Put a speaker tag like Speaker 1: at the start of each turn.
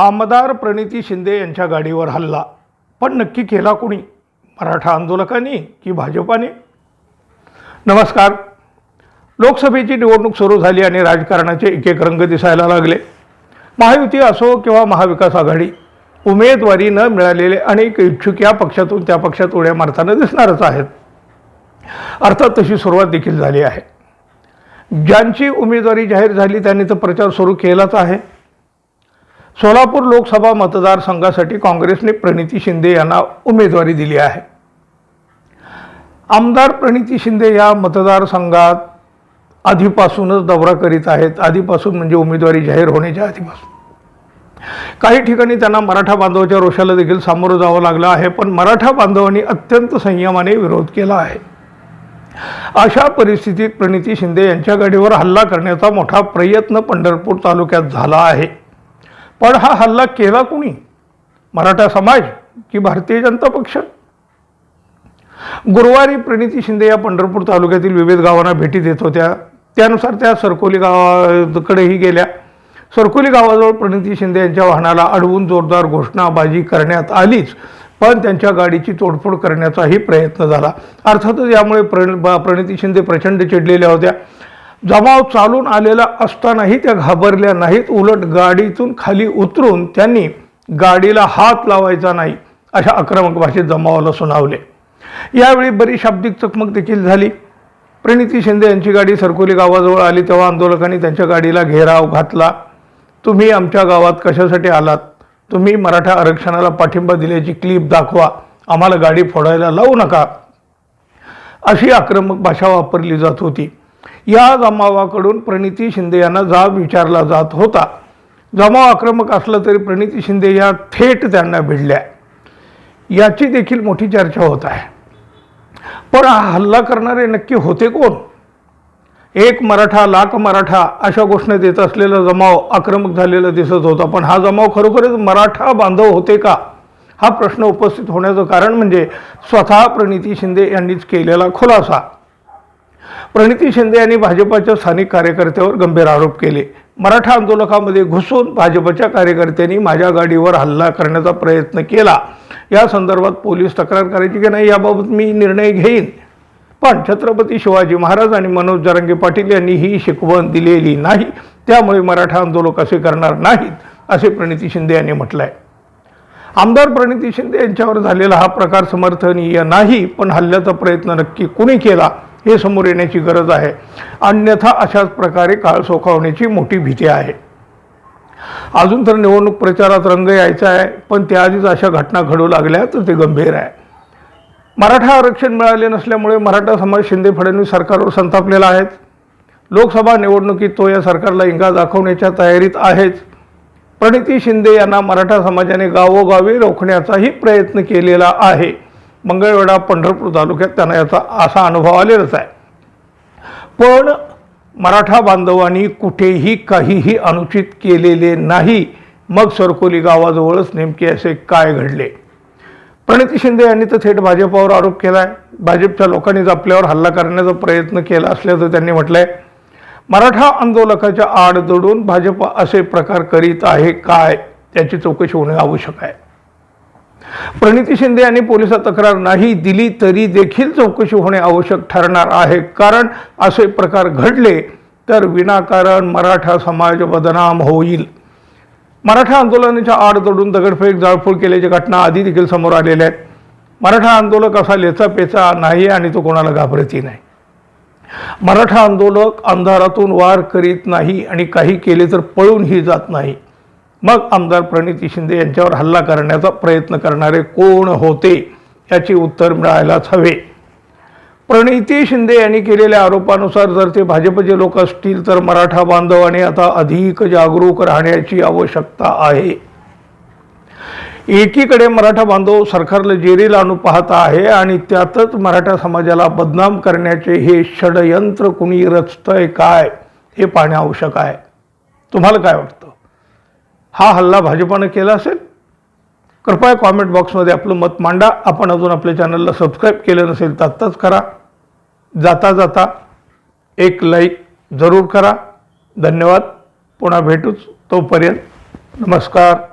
Speaker 1: आमदार प्रणिती शिंदे यांच्या गाडीवर हल्ला. पण नक्की केला कोणी? मराठा आंदोलकांनी की भाजपाने? नमस्कार. लोकसभेची निवडणूक सुरू झाली आणि राजकारणाचे एक एक रंग दिसायला लागले. महायुती असो किंवा महाविकास आघाडी उमेदवारी न मिळालेले अनेक इच्छुक या पक्षातून त्या पक्षात उड्या मारताना दिसणारच आहेत. अर्थात तशी सुरुवात देखील झाली आहे. ज्यांची उमेदवारी जाहीर झाली त्यांनी तर प्रचार सुरू केलाच आहे. सोलापूर लोकसभा मतदारसंघासाठी काँग्रेसने प्रणिती शिंदे यांना उमेदवारी दिली आहे. आमदार प्रणिती शिंदे या मतदारसंघात आधीपासूनच दौरा करीत आहेत. आधीपासून म्हणजे उमेदवारी जाहीर होण्याच्या आधीपासून. काही ठिकाणी त्यांना मराठा बांधवाच्या रोषाला देखील सामोरं जावं लागलं आहे पण मराठा बांधवांनी अत्यंत संयमाने विरोध केला आहे. अशा परिस्थितीत प्रणिती शिंदे यांच्या गाडीवर हल्ला करण्याचा मोठा प्रयत्न पंढरपूर तालुक्यात झाला आहे. पण हा हल्ला केला कोणी? मराठा समाज की भारतीय जनता पक्ष? गुरुवारी प्रणिती शिंदे या पंढरपूर तालुक्यातील विविध गावांना भेटी देत होत्या. त्यानुसार त्या सरकोली गावाकडेही गेल्या. सरकोली गावाजवळ प्रणिती शिंदे यांच्या वाहनाला अडवून जोरदार घोषणाबाजी करण्यात आलीच पण त्यांच्या गाडीची तोडफोड करण्याचाही प्रयत्न झाला. अर्थातच यामुळे प्रण प्रणिती शिंदे प्रचंड चिडलेल्या होत्या. जमाव चालून आलेला असतानाही त्या घाबरल्या नाहीत. उलट गाडीतून खाली उतरून त्यांनी गाडीला हात लावायचा नाही अशा आक्रमक भाषेत जमावाला सुनावले. यावेळी बरी शाब्दिक चकमक देखील झाली. प्रणिती शिंदे यांची गाडी सरकोली गावाजवळ आली तेव्हा आंदोलकांनी त्यांच्या गाडीला घेराव घातला. तुम्ही आमच्या गावात कशासाठी आलात? तुम्ही मराठा आरक्षणाला पाठिंबा दिल्याची क्लिप दाखवा. आम्हाला गाडी फोडायला लावू नका. अशी आक्रमक भाषा वापरली जात होती. या जमावाकडून प्रणिती शिंदे यांना जाब विचारला जात होता. जमाव आक्रमक असला तरी प्रणिती शिंदे या थेट त्यांना भिडल्या. याची देखील मोठी चर्चा होत आहे. पण हा हल्ला करणारे नक्की होते कोण? एक मराठा लाख मराठा अशा घोषणा देत असलेला जमाव आक्रमक झालेला दिसत होता. पण हा जमाव खरोखरच मराठा बांधव होते का? हा प्रश्न उपस्थित होण्याचं कारण म्हणजे स्वतः प्रणिती शिंदे यांनीच केलेला खुलासा. प्रणिती शिंदे यांनी भाजपाच्या स्थानिक कार्यकर्त्यावर गंभीर आरोप केले. मराठा आंदोलकामध्ये घुसून भाजपच्या कार्यकर्त्यांनी माझ्या गाडीवर हल्ला करण्याचा प्रयत्न केला. या संदर्भात पोलीस तक्रार करायची की नाही याबाबत मी निर्णय घेईन. पण छत्रपती शिवाजी महाराज आणि मनोज जरांगे पाटील यांनी ही शिकवण दिलेली नाही. त्यामुळे मराठा आंदोलक असे करणार नाहीत असे प्रणिती शिंदे यांनी म्हटलं आहे आमदार प्रणिती शिंदे यांच्यावर झालेला हा प्रकार समर्थनीय नाही पण हल्ल्याचा प्रयत्न नक्की कुणी केला? हे समोर येण्याची गरज आहे. अन्यथा अशाच प्रकारे काळ सोखावण्याची मोठी भीती आहे. अजून तर निवडणूक प्रचारात रंग यायचा आहे पण त्याआधीच अशा घटना घडू लागल्या तर ते गंभीर आहे. मराठा आरक्षण मिळाले नसल्यामुळे मराठा समाज शिंदे फडणवीस सरकारवर संतापलेला आहेत लोकसभा निवडणुकीत तो या सरकारला इंगा दाखवण्याच्या तयारीत आहेच. प्रणिती शिंदे यांना मराठा समाजाने गावोगावी रोखण्याचाही प्रयत्न केलेला आहे. मंगळवेढा पंढरपूर तालुक्यात त्यांना याचा असा अनुभव आलेलाच आहे. पण मराठा बांधवांनी कुठेही काहीही अनुचित केलेले नाही. मग सरकोली गावाजवळच नेमके असे काय घडले? प्रणिती शिंदे यांनी तर थेट भाजपावर आरोप केला आहे भाजपच्या लोकांनीच आपल्यावर हल्ला करण्याचा प्रयत्न केला असल्याचं त्यांनी म्हटलंय. मराठा आंदोलकाच्या आड दडून भाजप असे प्रकार करीत आहे काय? त्याची चौकशी होणे आवश्यक आहे. प्रणिती शिंदे यांनी पोलिसात तक्रार नाही दिली तरी देखील चौकशी होणे आवश्यक ठरणार आहे. कारण असे प्रकार घडले तर विनाकारण मराठा समाज बदनाम होईल. मराठा आंदोलनाच्या आड तोडून दगडफेक जाळपोळ केल्याच्या घटना आधी देखील समोर आलेल्या आहेत मराठा आंदोलक असा लेचा पेचा नाही आणि तो कोणाला घाबरतही नाही. मराठा आंदोलक अंधारातून वार करीत नाही आणि काही केले तर पळूनही जात नाही. मग आमदार प्रणिती शिंदे यांच्यावर हल्ला करण्याचा प्रयत्न करणारे कोण होते याचे उत्तर मिळायलाच हवे. प्रणिती शिंदे यांनी केलेल्या आरोपानुसार जर ते भाजपचे लोक असतील तर मराठा बांधवाने आता अधिक जागरूक राहण्याची आवश्यकता आहे. एकीकडे मराठा बांधव सरकारला जेरीला आणू पाहत आहे आणि त्यातच मराठा समाजाला बदनाम करण्याचे हे षडयंत्र कुणी रचतंय काय हे पाहणे आवश्यक आहे. तुम्हाला काय वाटतं? हा हल्ला भाजपानं केला असेल? कृपया कॉमेंट बॉक्समध्ये आपलं मत मांडा. आपण अजून आपल्या चॅनलला सबस्क्राईब केलं नसेल तर आत्ताच करा. जाता जाता एक लाईक जरूर करा. धन्यवाद. पुन्हा भेटूच तोपर्यंत. नमस्कार.